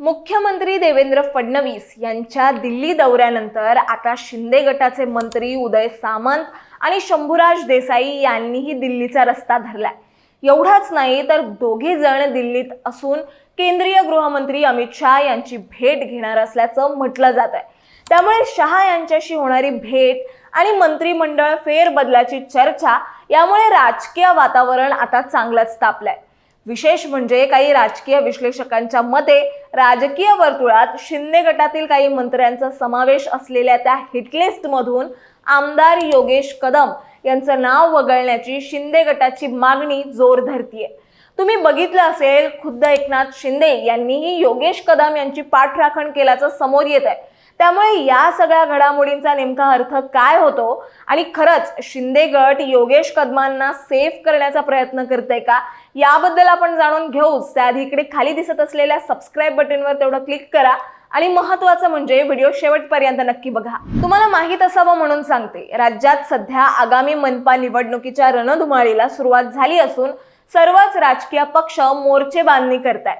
मुख्यमंत्री देवेंद्र फडणवीस यांच्या दिल्ली दौऱ्यानंतर आता शिंदे गटाचे मंत्री उदय सामंत आणि शंभूराज देसाई यांनीही दिल्लीचा रस्ता धरलाय. एवढाच नाही तर दोघे जण दिल्लीत असून केंद्रीय गृहमंत्री अमित शहा यांची भेट घेणार असल्याचं म्हटलं जात आहे त्यामुळे शहा यांच्याशी होणारी भेट आणि मंत्रिमंडळ फेरबदलाची चर्चा यामुळे राजकीय वातावरण आता चांगलंच तापलंय. विशेष म्हणजे काही राजकीय विश्लेषकांच्या मते राजकीय वर्तुळात शिंदे गटातील काही मंत्र्यांचा समावेश असलेल्या त्या हिटलिस्टमधून आमदार योगेश कदम यांचं नाव वगळण्याची शिंदे गटाची मागणी जोर धरतीये. तुम्ही बघितलं असेल खुद्द एकनाथ शिंदे यांनीही योगेश कदम यांची पाठराखण केल्याचं समोर येत आहे त्यामुळे या सगळ्या घडामोडींचा नेमका अर्थ काय होतो? आणि खरंच शिंदे गट योगेश कदमांना सेफ करण्याचा प्रयत्न करते का? याबद्दल आपण जाणून घेऊच त्याआधी इकडे खाली दिसत असलेल्या सबस्क्राईब बटनवर तेवढं क्लिक करा. आणि महत्वाचं म्हणजे व्हिडिओ शेवटपर्यंत नक्की बघा. तुम्हाला माहीत असावं म्हणून सांगते राज्यात सध्या आगामी मनपा निवडणुकीच्या रणधुमाळीला सुरुवात झाली असून सर्वच राजकीय पक्ष मोर्चे बांधणी करतायत.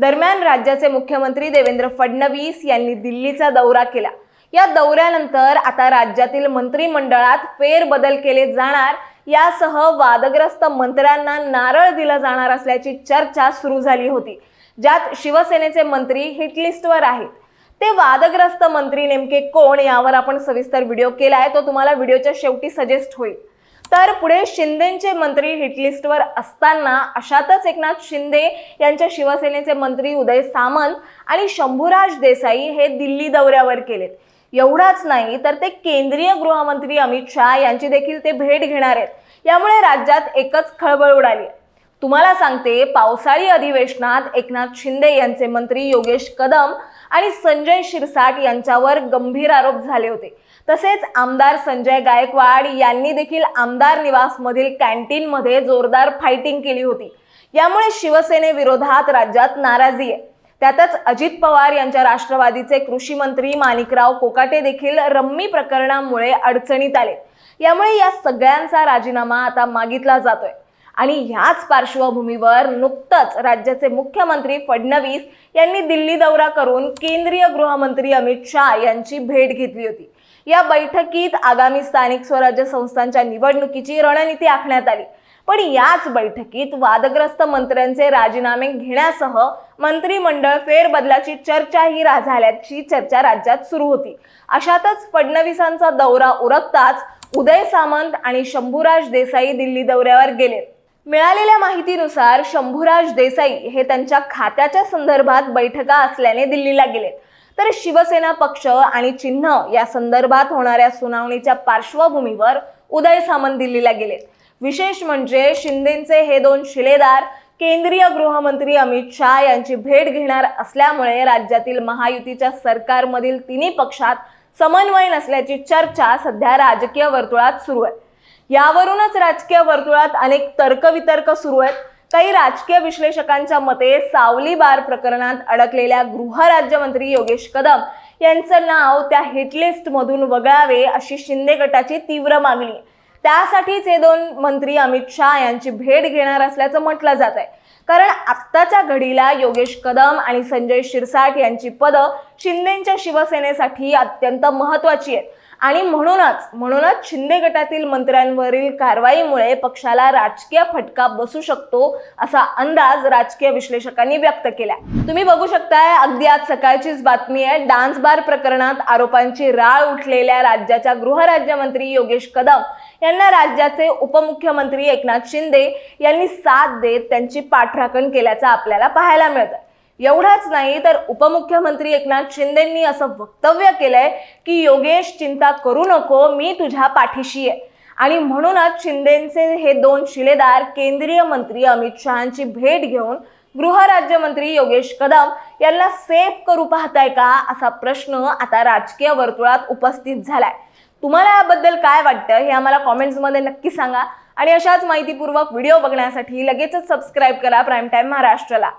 दरम्यान राज्याचे मुख्यमंत्री देवेंद्र फडणवीस यांनी दिल्लीचा दौरा केला. या दौऱ्यानंतर आता राज्यातील मंत्रिमंडळात फेरबदल केले जाणार यासह वादग्रस्त मंत्र्यांना नारळ दिला जाणार असल्याची चर्चा सुरू झाली होती ज्यात शिवसेनेचे मंत्री हिटलिस्टवर आहेत. ते वादग्रस्त मंत्री नेमके कोण यावर आपण सविस्तर व्हिडिओ केला आहे तो तुम्हाला व्हिडिओच्या शेवटी सजेस्ट होईल. तर पुढे शिंदेचे मंत्री हिटलिस्टवर असताना अशातच एकनाथ शिंदे यांच्या शिवसेनेचे मंत्री उदय सामंत आणि शंभूराज देसाई हे दिल्ली दौऱ्यावर केलेत एवढाच नाही तर ते केंद्रीय गृहमंत्री अमित शहा यांची देखील ते भेट घेणार आहेत. यामुळे राज्यात एकच खळबळ उडाली. तुम्हाला सांगते पावसाळी अधिवेशनात एकनाथ शिंदे यांचे मंत्री योगेश कदम आणि संजय शिरसाट यांच्यावर गंभीर आरोप झाले होते. तसेच आमदार संजय गायकवाड यांनी देखील आमदार निवासमधील कॅन्टीनमध्ये जोरदार फायटिंग केली होती. यामुळे शिवसेनेविरोधात राज्यात नाराजी आहे. त्यातच अजित पवार यांच्या राष्ट्रवादीचे कृषी मंत्री माणिकराव कोकाटे देखील रम्मी प्रकरणामुळे अडचणीत आले. यामुळे या सगळ्यांचा राजीनामा आता मागितला जातोय. आणि ह्याच पार्श्वभूमीवर नुकतंच राज्याचे मुख्यमंत्री फडणवीस यांनी दिल्ली दौरा करून केंद्रीय गृहमंत्री अमित शहा यांची भेट घेतली होती. या बैठकीत आगामी स्थानिक स्वराज्य संस्थांच्या निवडणुकीची रणनीती आखण्यात आली. पण याच बैठकीत वादग्रस्त मंत्र्यांचे राजीनामे घेण्यासह मंत्रिमंडळ फेरबदलाची चर्चाही रा- झाल्याची चर्चा राज्यात सुरू होती. अशातच फडणवीसांचा दौरा उरकताच उदय सामंत आणि शंभूराज देसाई दिल्ली दौऱ्यावर गेले. मिळालेल्या माहितीनुसार शंभूराज देसाई हे त्यांच्या खात्याच्या संदर्भात बैठका असल्याने दिल्लीला गेलेत. तर शिवसेना पक्ष आणि चिन्ह या संदर्भात होणाऱ्या सुनावणीच्या पार्श्वभूमीवर उदय सामंत दिल्लीला गेलेत. विशेष म्हणजे शिंदेचे हे दोन शिलेदार केंद्रीय गृहमंत्री अमित शहा यांची भेट घेणार असल्यामुळे राज्यातील महायुतीच्या सरकारमधील तिन्ही पक्षात समन्वय नसल्याची चर्चा सध्या राजकीय वर्तुळात सुरू आहे. यावरूनच राजकीय वर्तुळात अनेक तर्कवितर्क सुरू आहेत. काही राजकीय विश्लेषकांच्या मते सावली बार प्रकरणात अडकलेल्या गृहराज्यमंत्री योगेश कदम यांचं नाव त्या हिटलिस्टमधून वगळावे अशी शिंदे गटाची तीव्र मागणी. आहे. त्यासाठीच हे दोन मंत्री अमित शहा यांची भेट घेणार असल्याचं म्हटलं जात आहे. कारण आत्ताच्या घडीला योगेश कदम आणि संजय शिरसाट यांची पदं शिंदेच्या शिवसेनेसाठी अत्यंत महत्वाची आहेत. आणि म्हणूनच म्हणूनच शिंदे गटातील मंत्र्यांवरील कारवाईमुळे पक्षाला राजकीय फटका बसू शकतो असा अंदाज राजकीय विश्लेषकांनी व्यक्त केला तुम्ही बघू शकताय अगदी आज सकाळचीच बातमी आहे. डान्स बार प्रकरणात आरोपांची राळ उठलेल्या राज्याच्या गृहराज्यमंत्री योगेश कदम यांना राज्याचे उपमुख्यमंत्री एकनाथ शिंदे यांनी साथ देत त्यांची पाठराखण केल्याचं आपल्याला पाहायला मिळतं एवढाच नाही तर उपमुख्यमंत्री एकनाथ शिंदेंनी असं वक्तव्य केलंय की योगेश चिंता करू नको मी तुझ्या पाठीशी आहे. आणि म्हणूनच शिंदेचे हे दोन शिलेदार केंद्रीय मंत्री अमित शहाची भेट घेऊन गृहराज्यमंत्री योगेश कदम यांना सेफ करू पाहताय का असा प्रश्न आता राजकीय वर्तुळात उपस्थित झालाय. तुम्हाला याबद्दल काय वाटतं हे आम्हाला कॉमेंट्समध्ये नक्की सांगा. आणि अशाच माहितीपूर्वक व्हिडिओ बघण्यासाठी लगेचच सबस्क्राईब करा प्राईम टाईम महाराष्ट्राला.